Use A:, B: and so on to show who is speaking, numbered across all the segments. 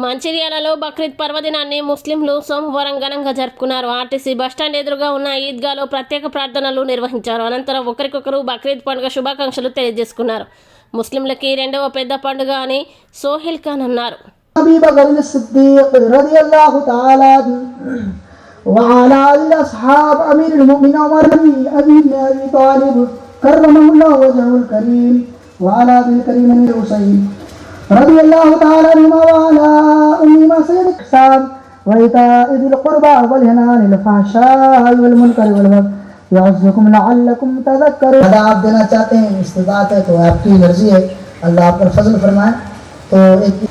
A: మంచిర్యాలలో బక్రీద్ పర్వదినాన్ని ముస్లింలు సోమవారం ఘనంగా జరుపుకున్నారు ఆర్టీసీ బస్టాండ్ ఎదురుగా ఉన్న ఈద్గాలో ప్రత్యేక ప్రార్థనలు నిర్వహించారు అనంతరం ఒకరికొకరు బక్రీద్ పండుగ శుభాకాంక్షలు తెలియజేసుకున్నారు ముస్లింలకి రెండవ పెద్ద పండుగ అని సోహిల్ ఖాన్ అన్నారు
B: أبي بكر الصديق رضي الله تعالى عنه وعلى آل أصحاب أمير المؤمنين عمر بن أبي بن أبي طالب كرمه الله وجهه الكريم وعلى أبي الكريم بن الحسين رضي الله تعالى عنهما وعلى أمهما سيد الإحسان وإيتاء ذي القربى والهنى عن والمنكر والبغي يعزكم لعلكم تذكرون. هذا عبدنا چاہتے ہیں استطاعت ہے تو آپ کی مرضی ہے، اللہ آپ پر فضل فرمائے۔ تو ایک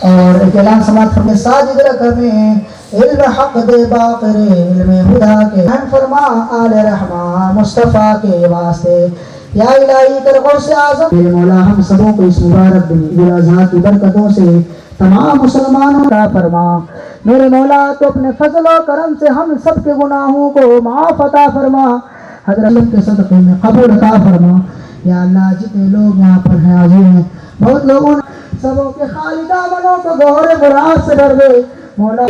B: اور ایک اعلان سماعت فرمائے ساتھ اجرا کر رہے ہیں، علم حق دے باقر علم خدا کے۔ ہم فرما آل رحمہ مصطفیٰ کے واسطے۔ یا الہی طرفوں سے آزم میرے مولا، ہم سبوں کو اس مبارک دن عیدالاضحیٰ کی برکتوں سے تمام مسلمانوں کا فرما۔ میرے مولا، تو اپنے فضل و کرم سے ہم سب کے گناہوں کو معاف عطا فرما۔ حضرت کے صدقے میں قبول عطا فرما۔ یا اللہ، جتنے لوگ وہاں پر ہیں حاضر ہیں، بہت لوگوں نے سبوں کے خالدہ منوں کو گہرے براہ سے ڈر گئے۔ مولا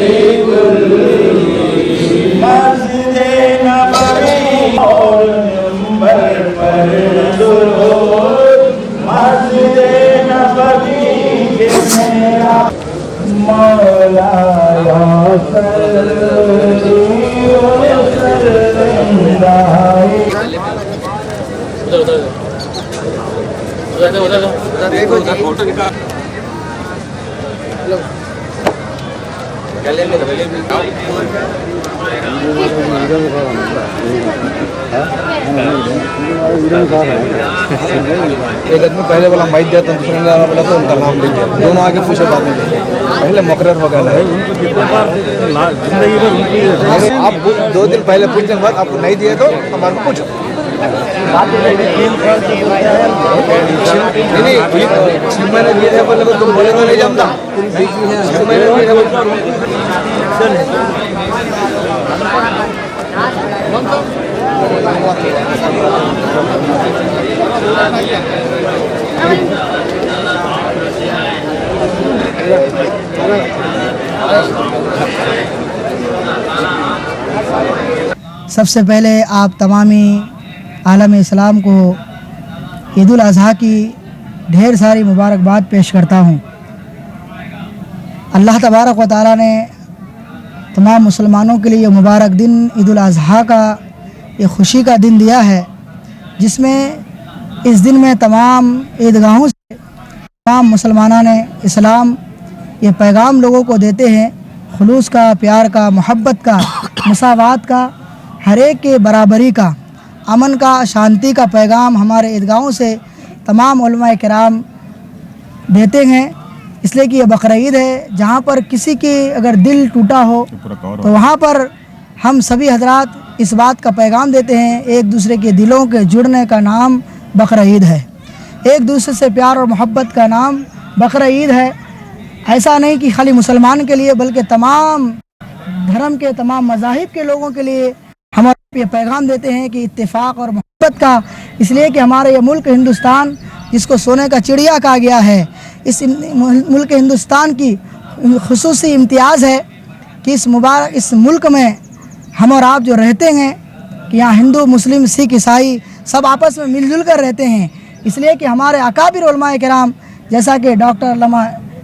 C: từ từ từ từ từ từ từ từ
D: ایک آدمی پہلے والا مائک دیا تھا دوسرے نے بولا تو ان کا نام لے گیا دونوں آگے پوچھے بات نہیں پہلے مقرر وغیرہ ہے آپ دو دن پہلے پوچھنے کے بعد آپ کو نہیں دیا تو ہمارے پوچھو چھ مہینے نہیں جمتا
B: سب سے پہلے آپ تمامی عالم اسلام کو عید الاضحیٰ کی ڈھیر ساری مبارکباد پیش کرتا ہوں۔ اللہ تبارک و تعالیٰ نے تمام مسلمانوں کے لیے مبارک دن عید الاضحیٰ کا یہ خوشی کا دن دیا ہے جس میں اس دن میں تمام عیدگاہوں سے تمام مسلمانہ نے اسلام یہ پیغام لوگوں کو دیتے ہیں خلوص کا پیار کا محبت کا مساوات کا ہر ایک کے برابری کا امن کا شانتی کا پیغام ہمارے عیدگاہوں سے تمام علماء کرام دیتے ہیں۔ اس لیے کہ یہ بقرعید ہے جہاں پر کسی کی اگر دل ٹوٹا ہو تو وہاں پر ہم سبھی حضرات اس بات کا پیغام دیتے ہیں، ایک دوسرے کے دلوں کے جڑنے کا نام بقر عید ہے۔ ایک دوسرے سے پیار اور محبت کا نام بقر عید ہے۔ ایسا نہیں کہ خالی مسلمان کے لیے، بلکہ تمام دھرم کے، تمام مذاہب کے لوگوں کے لیے ہمارے یہ پیغام دیتے ہیں کہ اتفاق اور محبت کا، اس لیے کہ ہمارا یہ ملک ہندوستان، جس کو سونے کا چڑیا کہا گیا ہے، اس ملک ہندوستان کی خصوصی امتیاز ہے کہ اس مبارک، اس ملک میں ہم اور آپ جو رہتے ہیں، کہ یہاں ہندو، مسلم، سکھ، عیسائی سب آپس میں مل جل کر رہتے ہیں۔ اس لیے کہ ہمارے اکابر علماء کرام، جیسا کہ ڈاکٹر علامہ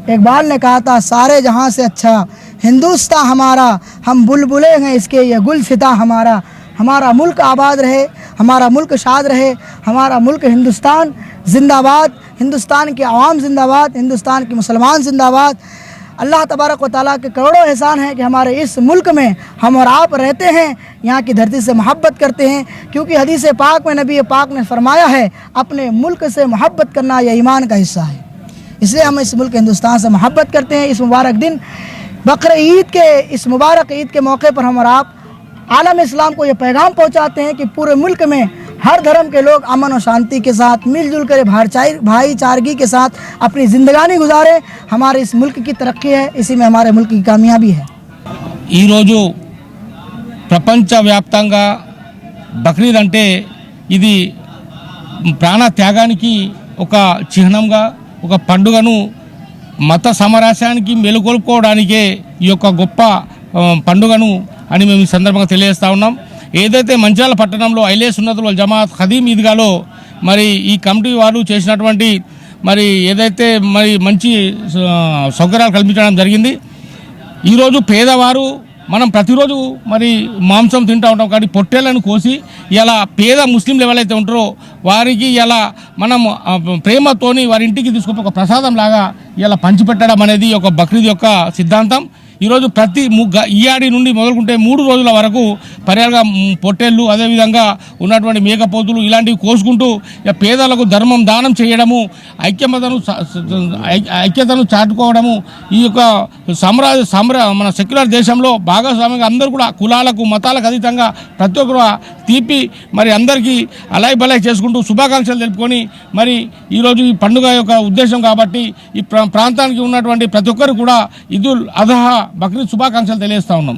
B: اقبال نے کہا تھا، سارے جہاں سے اچھا ہندوستہ ہمارا، ہم بلبلے ہیں اس کے، یہ گل فتح ہمارا۔ ہمارا ملک آباد رہے، ہمارا ملک شاد رہے، ہمارا ملک ہندوستان زندہ باد ہندوستان کے عوام زندہ باد ہندوستان کے مسلمان زندہ باد اللہ تبارک و تعالیٰ کے کروڑوں احسان ہیں کہ ہمارے اس ملک میں ہم اور آپ رہتے ہیں، یہاں کی دھرتی سے محبت کرتے ہیں۔ کیونکہ حدیث پاک میں نبی پاک نے فرمایا ہے، اپنے ملک سے محبت کرنا یہ ایمان کا حصہ ہے۔ اس لیے ہم اس ملک ہندوستان سے محبت کرتے ہیں۔ اس مبارک دن، بقر عید کے، اس مبارک عید کے موقع پر ہم اور آپ عالم اسلام کو یہ پیغام پہنچاتے ہیں کہ پورے ملک میں ہر دھرم کے لوگ امن و شانتی کے ساتھ، مل جل کر بھائی چارگی کے ساتھ اپنی زندگانی گزارے۔ ہمارے اس ملک کی ترقی ہے، اسی میں ہمارے ملک کی کامیابی ہے۔
C: ఈరోజు ప్రపంచ వ్యాప్తంగా బక్రీద్ అంటే ఇది ప్రాణ త్యాగానికి ఒక చిహ్నంగా ఒక పండుగను మత సమరాశానికి మెలుకొల్పుకోవడానికే ఈ యొక్క గొప్ప పండుగను అని మేము ఈ సందర్భంగా తెలియజేస్తూ ఉన్నాం ఏదైతే మంచాల పట్టణంలో ఐలేస్ ఉన్నతుల జమాత్ ఖదీం ఈద్గాలో మరి ఈ కమిటీ వారు చేసినటువంటి మరి ఏదైతే మరి మంచి సౌకర్యాలు కల్పించడం జరిగింది. ఈరోజు పేదవారు మనం ప్రతిరోజు మరి మాంసం తింటూ ఉంటాం కానీ పొట్టేళ్ళను కోసి ఇలా పేద ముస్లింలు ఎవరైతే ఉంటారో వారికి ఇలా మనం ప్రేమతోని వారి ఇంటికి తీసుకుని ఒక ప్రసాదం లాగా ఇలా పంచిపెట్టడం అనేది ఒక బక్రీద్ యొక్క సిద్ధాంతం. ఈరోజు ప్రతి ము- గ- ఈయాడి నుండి మొదలుకుంటే మూడు రోజుల వరకు పర్యాలుగా పొట్టేళ్ళు అదేవిధంగా ఉన్నటువంటి మేకపోతులు ఇలాంటివి కోసుకుంటూ ఇక పేదలకు ధర్మం దానం చేయడము ఐక్యమతను ఐక్యతను చాటుకోవడము ఈ యొక్క సామ్రాజ్య సామ్రా మన సెక్యులర్ దేశంలో భాగస్వామ్యంగా అందరూ కూడా కులాలకు మతాలకు అతీతంగా ప్రతి ఒక్కరు తీపి మరి అందరికీ అలాయ్ బలాయ్ చేసుకుంటూ శుభాకాంక్షలు తెలుపుకొని మరి ఈరోజు ఈ పండుగ యొక్క ఉద్దేశం కాబట్టి ఈ ప్రాంతానికి ఉన్నటువంటి ప్రతి ఒక్కరు కూడా ఇదుల్ అదహా బక్రీద్ శుభాకాంక్షలు తెలియజేస్తా ఉన్నాం.